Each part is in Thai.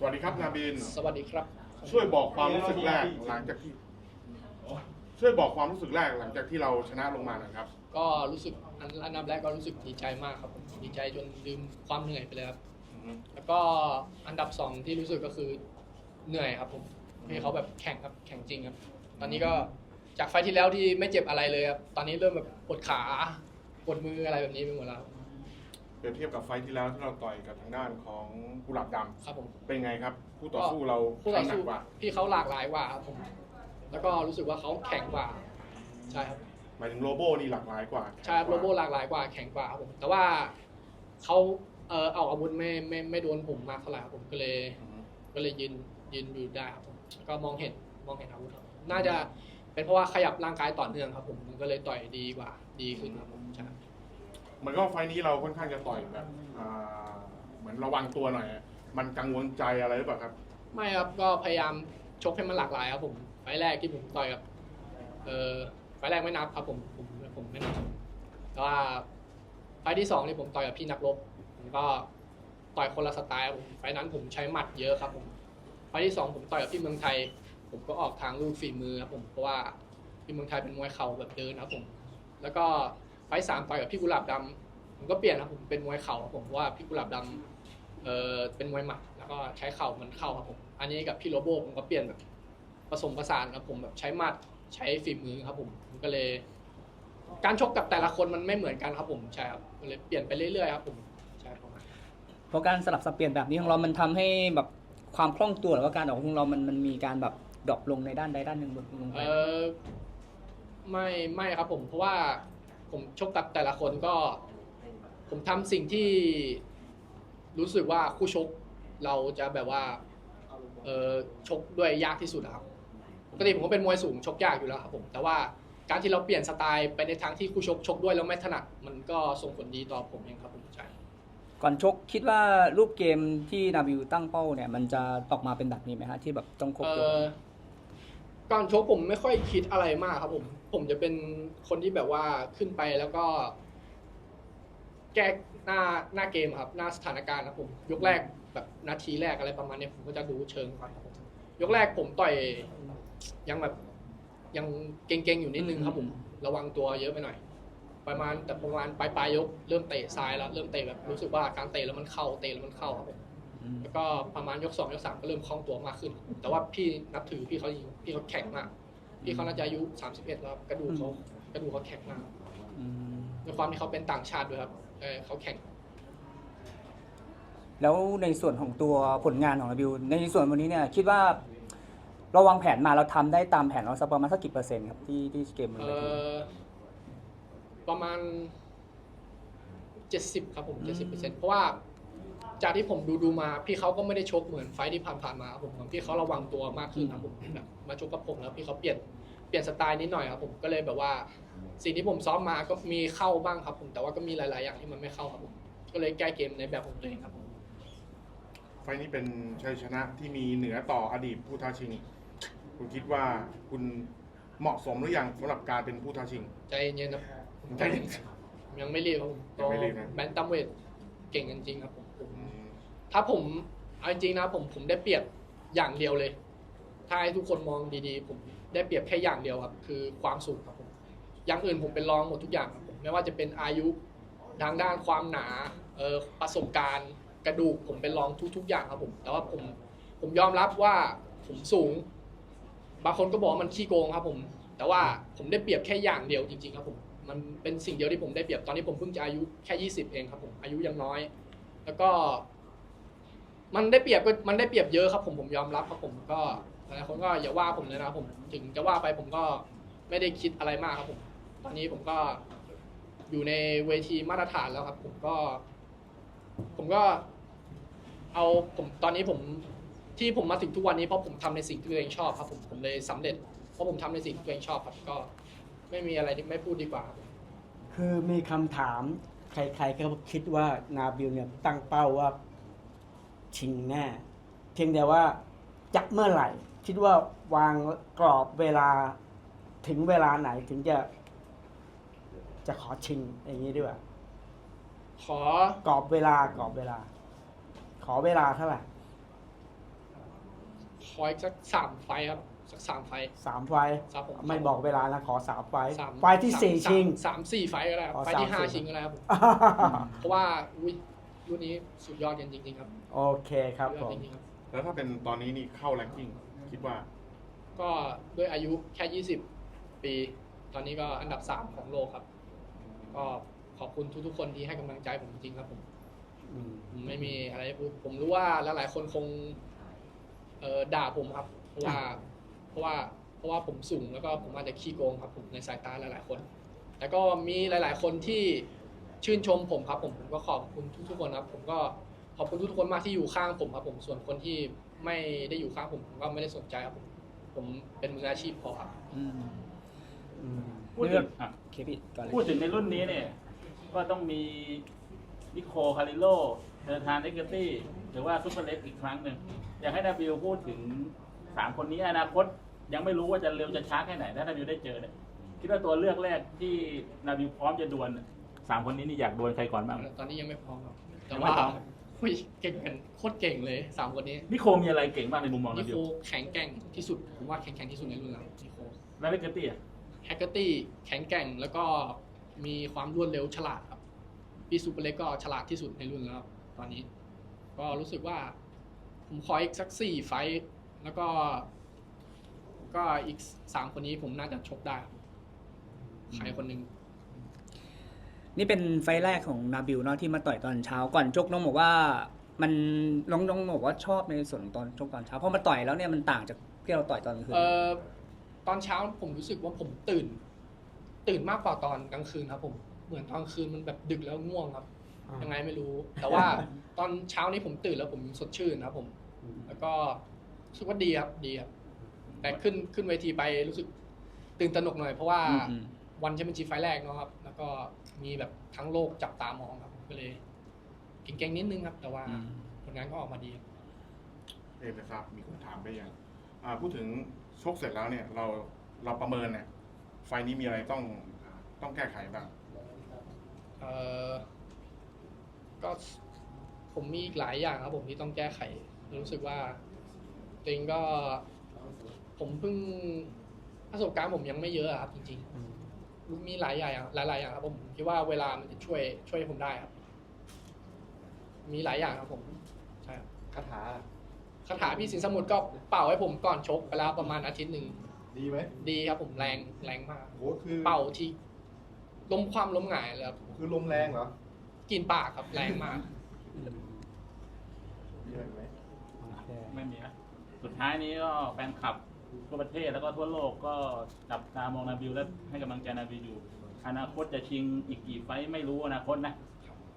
สวัสดีครับนาบิน สวัสดีครับ ช่วยบอกความรู้สึกแรกหลังจากที่ ช่วยบอกความรู้สึกแรกหลังจากที่เราชนะลงมาหน่อยครับ ก็รู้สึกอันอันดับแรกก็รู้สึกดีใจมากครับผมดีใจจนลืมความเหนื่อยไปเลยครับ แล้วก็อันดับสองที่รู้สึกก็คือเหนื่อยครับผมที่เขาแบบแข่งครับแข่งจริงครับ ตอนนี้ก็จากไฟล์ที่แล้วที่ไม่เจ็บอะไรเลยครับ ตอนนี้เริ่มแบบปวดขาปวดมืออะไรแบบนี้ไปหมดแล้ว เปรียบเทียบกับไฟท์ที่แล้วที่เราต่อยกับทางด้านของกุหลาบดครับผมำเป็นไงครับคู่ต่อสู้เราคู่ต่อหนัสู้กกว่าพี่เขาหลากหลายกว่าครับผม แล้วก็รู้สึกว่าเขาแข็งกว่า ใช่ครับหมายถึงโลโบนี่หลากหลายกว่าใช่ครับโลโบหลากหลายกว่าแข็งกว่าครับผม แต่ว่าเขาเออเอาอาวุธไม่ไม่ไม่โดนผมมากเท่าไหร่ครับผมก็เลย อืมก็เลยยืนยืนอยู่ได้ครับผมแล้วก็มองเห็นมองเห็นอาวุธครับน่าจะเป็นเพราะว่าขยับร่างกายต่อเนื่องครับผมมันก็เลยต่อยดีกว่า ดีขึ้นครับผมใช่ เหมือนก็ไฟท์นี้เราค่อนข้างจะต่อยแบบอ่าเหมือนระวังตัวหน่อยมันกังวลใจอะไรหรือเปล่าครับ ไม่ครับก็พยายามชกให้มันหลากหลายครับผมไฟล์แรกที่ผมต่อยกับเออไฟล์แรกไม่นับครับผมผมผมไม่นับแต่ว่าไฟล์ที่สองนี่ผมต่อยกับพี่นักรบผมก็ต่อยคนละสไตล์ครับผมไฟล์นั้นผมใช้หมัดเยอะครับผมไฟล์ที่สองผมต่อยกับพี่เมืองไทย ผมก็ออกทางลูกฝีมือครับผมเพราะว่าพี่เมืองไทยเป็นมวยเข่าแบบเดินครับผม แล้วก็ ไฟล์สามต่อยกับพี่กุหลาบดำผมก็เปลี่ยนครับผมเป็นมวยเข่าครับผมเพราะว่าพี่กุหลาบดำเออเป็นมวยหมัดแล้วก็ใช้เข่ามันเข้าครับผม อันนี้กับพี่โรโบผมก็เปลี่ยนแบบผสมผสานครับผมแบบใช้หมัดใช้ฝีมือครับผมผมก็เลย การชกกับแต่ละคนมันไม่เหมือนกันครับผมใช่ครับก็เลยเปลี่ยนไปเรื่อยๆครับผมใช่ประมาณนั้นเพราะการสลับสับเปลี่ยนแบบนี้ของเรามันทำให้แบบความคล่องตัวหรือว่าการออกของเรามันมันมีการแบบดรอปลงในด้านใดด้านหนึ่งลงไปเออไม่ไม่ครับผมเพราะว่า ผมชกกับแต่ละคนก็ ผมทำสิ่งที่รู้สึกว่าคู่ชกเราจะแบบว่าเออชกด้วยยากที่สุดอะครับปกติผมก็เป็นมวยสูงชกยากอยู่แล้วครับผมแต่ว่าการที่เราเปลี่ยนสไตล์ไปในทางที่คู่ชกชกด้วยแล้วไม่ถนัดมันก็ส่งผลดีต่อผมเองครับผมใช่ก่อนชกคิดว่ารูปเกมที่นาบิวตั้งเป้าเนี่ย มันจะออกมาเป็นแบบนี้ไหมฮะที่แบบต้องครบเอ่ยกอ ก่อนชกผมไม่ค่อยคิดอะไรมากครับผม ผมจะเป็นคนที่แบบว่าขึ้นไปแล้วก็ แก้หน้าหน้าเกมครับ หน้าสถานการณ์ครับผม ยกแรกแบบนาทีแรกอะไรประมาณเนี้ยผมก็จะดูเชิงก่อนครับผมยกแรกผมต่อยยังแบบยังเก่งๆอยู่นิดนึงครับผม ระวังตัวเยอะไปหน่อย ประมาณแต่ประมาณปลายปลายๆยกเริ่มเตะซ้ายแล้ว เริ่มเตะแบบรู้สึกว่าการเตะแล้วมันเข้าเตะแล้วมันเข้าครับผม แล้วก็ประมาณยกสองยกสามก็เริ่มคล่องตัวมากขึ้น แต่ว่าพี่นับถือพี่เขาจริงพี่เขาแข็งมากพี่เขาน่าจะอายุ31แล้วกระดูกเขากระดูกเขาแข็งมากอืมด้วยความที่เขาเป็นต่างชาติด้วยครับเออเขาแข็งแล้วในส่วนของตัวผลงานของนาบิวในส่วนวันนี้เนี่ยคิดว่าเราวางแผนมาเราทำได้ตามแผนเราสักประมาณสักกี่เปอร์เซ็นต์ครับที่ที่เกมมันเอไปถึงอประมาณ70ครับผม70เปอร์เซ็นต์เพราะว่า จากที่ผมดูดูมาพี่เขาก็ไม่ได้ชกเหมือนไฟท์ที่ผ่านๆมาครับผมเหมือนพี่เขาระวังตัวมากขึ้นครับผมแบบมาชกกับผมแล้วพี่เขาเปลี่ยนเปลี่ยนสไตล์นิดหน่อยครับผมก็เลยแบบว่า สิ่งที่ผมซ้อมมาก็มีเข้าบ้างครับ ผมแต่ว่าก็มีหลาย ๆ อย่างที่มันไม่เข้าครับผมก็เลยแก้เกมในแบบของตัวเองครับผมไฟท์นี้เป็นชัยชนะที่มีเหนือต่ออดีตผู้ท้าชิง คุณคิดว่าคุณเหมาะสมหรือยังสำหรับการเป็นผู้ท้าชิงใจเย็นๆนะใจเย็นยังไม่รีบครับผมยังไม่รีบนะ แบนตัมเวทเก่งกันจริงครับผมผมอืม ถ้าผมเอาจริงๆนะผมผมได้เปรียบอย่างเดียวเลย ถ้าให้ทุกคนมองดีๆ ผมได้เปรียบแค่อย่างเดียวครับ คือความสูงครับผมอย่างอื่นผมเป็นรองหมดทุกอย่างครับผมไม่ว่าจะเป็นอายุทางด้านความหนาเออประสบการณ์กระดูกผมเป็นรองทุก ๆ อย่างครับผมแต่ว่าผมผมยอมรับว่าผมสูง บางคนก็บอกมันขี้โกงครับผม แต่ว่าผมได้เปรียบแค่อย่างเดียวจริงๆครับผมมันเป็นสิ่งเดียวที่ผมได้เปรียบตอนนี้ผมเพิ่งจะอายุแค่ 20 เองครับผมอายุยังน้อย แล้วก็ มันได้เปรียบก็มันได้เปรียบเยอะครับผมผมยอมรับครับผมก็หลายคนก็อย่าว่าผมเลยนะผม ถึงจะว่าไปผมก็ไม่ได้คิดอะไรมากครับผม ตอนนี้ผมก็อยู่ในเวทีมาตรฐานแล้วครับ ผมก็ ผมก็ เอาผมตอนนี้ผมที่ผมมาถึงทุกวันนี้เพราะผมทำในสิ่งที่ตัวเองชอบครับ ผมผมเลยสำเร็จ เพราะผมทำในสิ่งที่ตัวเองชอบครับก็ ไม่มีอะไรที่ไม่พูดดีกว่าครับคือมีคำถามใครๆก็คิดว่านาบิลเนี่ยตั้งเป้าว่า ชิงแน่ เพียงแต่ว่าจะเมื่อไหร่ คิดว่าวางกรอบเวลาถึงเวลาไหนถึงจะจะขอชิงอย่างนี้ด้วยขอกรอบเวลากรอบเวลา ขอเวลาเท่าไหร่ออีกสักสามไฟล์ครับสักสามไฟล์ สามไฟล์ครับผม ไม่บอกเวลานะขอสามไฟล์สามไฟล์ที่สี่สามชิง สามสี่ไฟล์ก็ได้ครับอ๋อไฟล์ที่สามห้าสี่ ชิงก็ได้ครับผมเพราะว่าอุ้ย รุ่นนี้สุดยอดกันจริงๆครับโอเคครับสุดยผอดม จริงๆครับ แล้วถ้าเป็นตอนนี้นี่เข้าแรงกิ้งคิดว่า ก็ด้วยอายุแค่ 20 ปี ตอนนี้ก็อันดับ 3 ของโลกครับ ก็ขอบคุณทุกๆ คนที่ให้กำลังใจผมจริงๆครับผมอืมผมไม่มีอะไรจะพูดผมรู้ว่าหลายๆคนคงเอ่อด่าผมครับ เพราะว่าเพราะว่าเพราะว่าผมสูงแล้วก็ผมอาจจะขี้โกงครับผมในสายตาหลายๆคน แต่ก็มีหลาย ๆ คนที่ ชื่นชมผมครับผมผมก็ขอบคุณทุกๆคนครับ ผมก็ขอบคุณทุกๆคนมากที่อยู่ข้างผมครับผมส่วนคนที่ไม่ได้อยู่ข้างผมผมก็ไม่ได้สนใจครับผมผมเป็นมืออาชีพพอครับ อืมอืมพูดถึงอะโอเคพี่ก่อนเลย พูดถึงในรุ่นนี้เนี่ย ก็ต้องมีนิโคคาริโลเดอร์ทานเอ็กซ์ตี้ หรือว่าซุปเปอร์เล็กอีกครั้งหนึ่ง อยากให้นาบิวพูดถึงสามคนนี้อนาคต ยังไม่รู้ว่าจะเร็วจะช้าแค่ไหนถ้านาบิวได้เจอเนี่ยคิดว่าตัวเลือกแรกที่นาบิวพร้อมจะดวลเนี่ย สามคนนี้นี่อยากดวลใครก่อนบ้างตอนนี้ยังไม่พร้อมครับแต่ยังไม่ว่าพร้อมคุยเก่งกันโคตรเก่งเลยสามคนนี้นิโคมีอะไรเก่งบ้างในมุมมองนินาบิโควแข็งแกร่งที่สุดผมว่าแข็งแกร่งที่สุดในรุ่นเรานิโคแล้วเอ็กซ์ตี้อะแฮกเกอร์ตี้แข็งแกร่งแล้วก็มีความรวดเร็วฉลาดครับพี่ซูเปอร์เล็กก็ฉลาดที่สุดในรุ่นแล้วครับตอนนี้ ก็รู้สึกว่าผมขออีกสักสี่ไฟท์แล้วก็ ก็อีกสามคนนี้ผมน่าจะชกได้ครับใครคนหนึ่ง นี่เป็นไฟล์แรกของนาบิลเนาะที่มาต่อยตอนเช้าก่อนชกน้องบอกว่ามันน้องน้องบอกว่าชอบในส่วนของตอนชกตอนเช้าเพราะมาต่อยแล้วเนี่ยมันต่างจากที่เราต่อยตอนกลางคืนเอ่อตอนเช้าผมรู้สึกว่าผมตื่น ตื่นมากกว่าตอนกลางคืนครับ ผมเหมือนตอนกลางคืนมันแบบดึกแล้วง่วงครับอ่ายังไงไม่รู้ แต่ว่าตอนเช้านี้ผมตื่นแล้วผมสดชื่นครับผม แล้วก็รู้สึกว่าดีครับดีครับแต่ขึ้นขึ้นเวทีไปรู้สึกตื่นตระหนกหน่อยเพราะว่า อืม วันแชมเปี้ยนชิพไฟล์แรกเนาะครับ แล้วก็มีแบบทั้งโลกจับตามองครับ ก็เลยเก่งๆนิดนึงครับ แต่ว่าอืม ผลงานก็ออกมาดีครับ เอ็มนะครับ มีคนถามไปยังอ่าพูดถึงชกเสร็จแล้วเนี่ย เราเราประเมินเนี่ย ไฟล์นี้มีอะไรต้องต้องแก้ไขบ้าง เอ่อก็ผมมีอีกหลายอย่างครับผมที่ต้องแก้ไข รู้สึกว่าตัวเองก็ ผมเพิ่งประสบการณ์ผมยังไม่เยอะอะครับจริง ๆ มีหลายอย่างหลายหลายๆอย่างครับผมคิดว่าเวลามันจะช่วยช่วยผมได้ครับ มีหลายอย่างครับผมใช่ครับคาถาคาถาพี่สินสมุทรก็เป่าให้ผมก่อนชกไปแล้วประมาณอาทิตย์หนึ่งดีไหมดีครับผมแรงแรงมาก โหคือเป่าที่ล้มความล้มหงายเลยครับคือลมแรงเหรอกินปากครับแรงมาก มีอะไรไหมโอเคไม่มีนะสุดท้ายนี้ก็แฟนคลับ ทั่วประเทศแล้วก็ทั่วโลกก็จับตามองนาบิวและให้กำลังใจนาบิวอยู่ อนาคตจะชิงอีกกี่ไฟต์ไม่รู้อนาคตนะ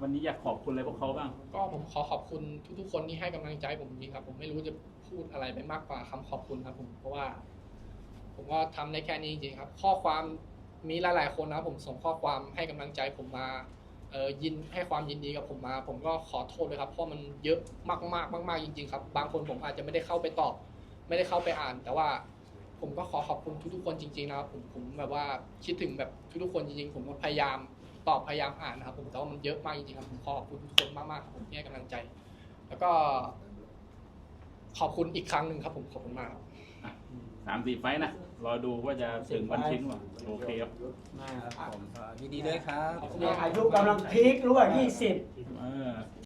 วันนี้อยากขอบคุณอะไรพวกเขาบ้าง ก็ผมขอขอบคุณทุกๆ คนที่ให้กำลังใจผมจริงครับ ผมไม่รู้จะพูดอะไรไปมากกว่าคำขอบคุณครับ ผมเพราะว่า ผมก็ทำได้แค่นี้จริงๆครับ ข้อความมีหลายๆคนนะครับผมส่งข้อความให้กำลังใจผมมาเออยินให้ความยินดีกับผมมา ผมก็ขอโทษเลยครับเพราะมันเยอะมากๆมาก ๆจริง ๆ ครับ บางคนผมอาจจะไม่ได้เข้าไปตอบ ไม่ได้เข้าไปอ่าน แต่ว่าผมก็ขอขอบคุณทุกๆคนจริงๆนะครับผมผมแบบว่าคิดถึงแบบทุกๆคนจริงๆ ผมก็พยายามตอบพยายามอ่านนะครับ ผมแต่ว่ามันเยอะมากจริงๆครับผมขอขอบคุณทุกคนมากๆครับผมที่ให้กำลังใจ แล้วก็ ขอบคุณอีกครั้งหนึ่งครับ ผมขอบคุณมากครับสามสี่ไฟต์นะรอดูว่าจะถึงวันชิงหรือเปล่าโอเคครับครับผมยินดีด้วยครับขอบคุณเนี่ยมากอายุกำลังพีครู้ว่ายี่สิบเออ